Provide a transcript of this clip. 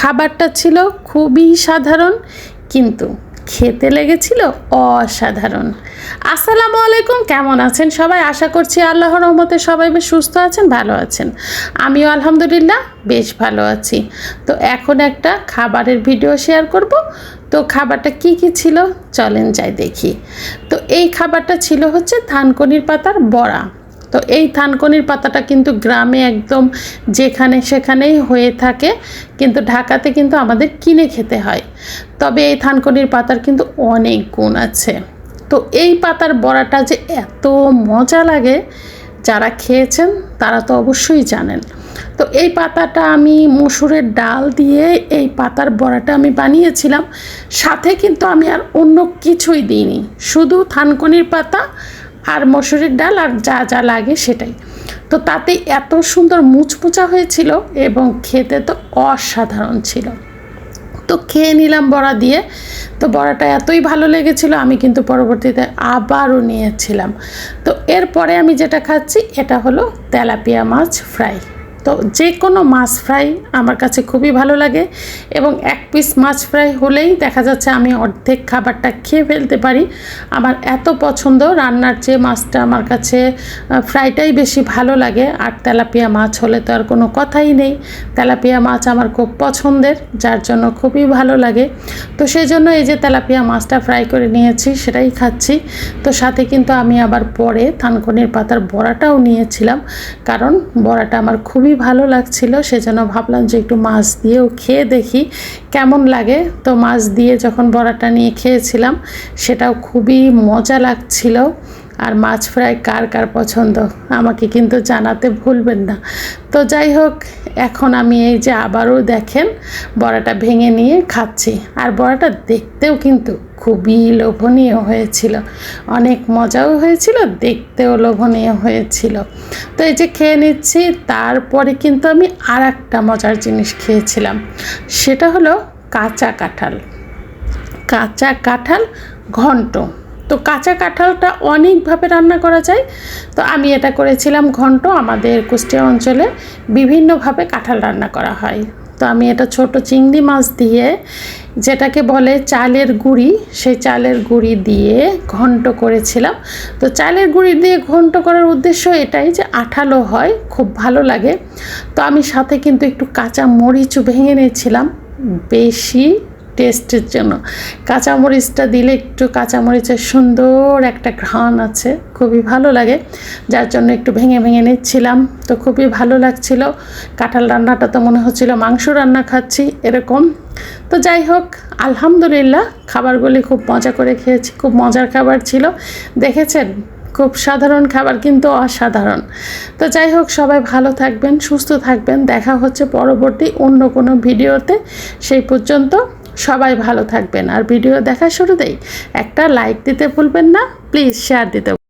খাবারটা ছিল খুবই সাধারণ, কিন্তু খেতে লেগেছিল অসাধারণ। আসসালামু আলাইকুম, কেমন আছেন সবাই? আশা করছি আল্লাহর রহমতে সবাই বেশ সুস্থ আছেন, ভালো আছেন। আমিও আলহামদুলিল্লাহ বেশ ভালো আছি। তো এখন একটা খাবারের ভিডিও শেয়ার করব। তো খাবারটা কি কি ছিল? চলেন যাই দেখি। তো এই খাবারটা ছিল হচ্ছে থানকনির পাতার বড়া। তো এই থানকনির পাতাটা কিন্তু গ্রামে একদম যেখানে সেখানেই হয়ে থাকে, কিন্তু ঢাকাতে কিন্তু আমাদের কিনে খেতে হয়। তবে এই থানকনির পাতার কিন্তু অনেক গুণ আছে। তো এই পাতার বড়াটা যে এত মজা লাগে, যারা খেয়েছেন তারা তো অবশ্যই জানেন। তো এই পাতাটা আমি মসুরের ডাল দিয়ে এই পাতার বড়াটা আমি বানিয়েছিলাম। সাথে কিন্তু আমি আর অন্য কিছুই দিইনি। শুধু থানকনির পাতা আর মসুরির ডাল আর যা যা লাগে সেটাই। তো তাতে এত সুন্দর মুচমুচা হয়েছিল এবং খেতে তো অসাধারণ ছিল। তো খেয়ে নিলাম বড়া দিয়ে। তো বড়াটা এতই ভালো লেগেছিলো, আমি কিন্তু পরবর্তীতে আবারও নিয়েছিলাম। তো এরপরে আমি যেটা খাচ্ছি, এটা হলো তেলাপিয়া মাছ ফ্রাই। তো যে কোনো মাছ ফ্রাই আমার কাছে খুবই ভালো লাগে এবং এক পিস মাছ ফ্রাই হলেই দেখা যাচ্ছে আমি অর্ধেক খাবারটা খেয়ে ফেলতে পারি। আমার এত পছন্দ রান্নার চেয়ে মাছটা আমার কাছে ফ্রাইটাই বেশি ভালো লাগে। আর তেলাপিয়া মাছ হলে তো আর কোনো কথাই নেই। তেলাপিয়া মাছ আমার খুব পছন্দের, যার জন্য খুবই ভালো লাগে। তো সেই জন্য এই যে তেলাপিয়া মাছটা ফ্রাই করে নিয়েছি, সেটাই খাচ্ছি। তো সাথে কিন্তু আমি আবার পরে থানকনির পাতার বড়াটাও নিয়েছিলাম। কারণ বড়াটা আমার খুবই ভালো লাগছিল, সেজন্য ভাবলাম যে একটু মাছ দিয়েও খেয়ে দেখি কেমন লাগে। তো মাছ দিয়ে যখন বড়াটা নিয়ে খেয়েছিলাম, সেটাও খুবই মজা লাগছিল। আর মাছ ফ্রাই কার কার পছন্দ? আমাকে কিন্তু জানাতে ভুলবেন না। তো যাই হোক, এখন আমি এই যে আবারও দেখেন, বড়াটা ভেঙে নিয়ে খাচ্ছি। আর বড়াটা দেখতেও কিন্তু খুবই লোভনীয় হয়েছিল। অনেক মজাও হয়েছিল, দেখতেও লোভনীয় হয়েছিল। তো এই যে খেয়ে নিচ্ছি, তারপরে কিন্তু আমি আর একটা মজার জিনিস খেয়েছিলাম। সেটা হলো কাঁচা কাঁঠাল। কাঁচা কাঁঠাল ঘন্ট। তো কাঁচা কাঁঠালটা অনেকভাবে রান্না করা যায়। তো আমি এটা করেছিলাম ঘন্ট আমাদের কুষ্টিয়া অঞ্চলে বিভিন্নভাবে কাঁঠাল রান্না করা হয়। তো আমি এটা ছোট চিংড়ি মাছ দিয়ে যেটাকে বলে চালের গুঁড়ি, সেই চালের গুঁড়ি দিয়ে ঘন্ট করেছিলাম। তো চালের গুঁড়ি দিয়ে ঘন্ট করার উদ্দেশ্য এটাই যে আঠালো হয়, খুব ভালো লাগে। তো আমি সাথে কিন্তু একটু কাঁচা মরিচ ভেঙে নিয়েছিলাম। বেশি টেস্টের জন্য। কাঁচামরিচটা দিলে একটু কাঁচামরিচের সুন্দর একটা ঘ্রাণ আছে, খুবই ভালো লাগে। যার জন্য একটু ভেঙে ভেঙে নিচ্ছিলাম, তো খুবই ভালো লাগছিল। কাঁঠাল রান্নাটা তো মনে হচ্ছিল মাংস রান্না খাচ্ছি, এরকম। তো যাই হোক, আলহামদুলিল্লাহ, খাবারগুলি খুব মজা করে খেয়েছি, খুব মজার খাবার ছিল। দেখেছেন, খুব সাধারণ খাবার কিন্তু অসাধারণ। তো যাই হোক, সবাই ভালো থাকবেন, সুস্থ থাকবেন। দেখা হচ্ছে পরবর্তী অন্য কোনো ভিডিওতে। সেই পর্যন্ত সবাই ভালো থাকবেন। আর ভিডিও দেখা শুরুতেই একটা লাইক দিতে ভুলবেন না প্লিজ শেয়ার দিতে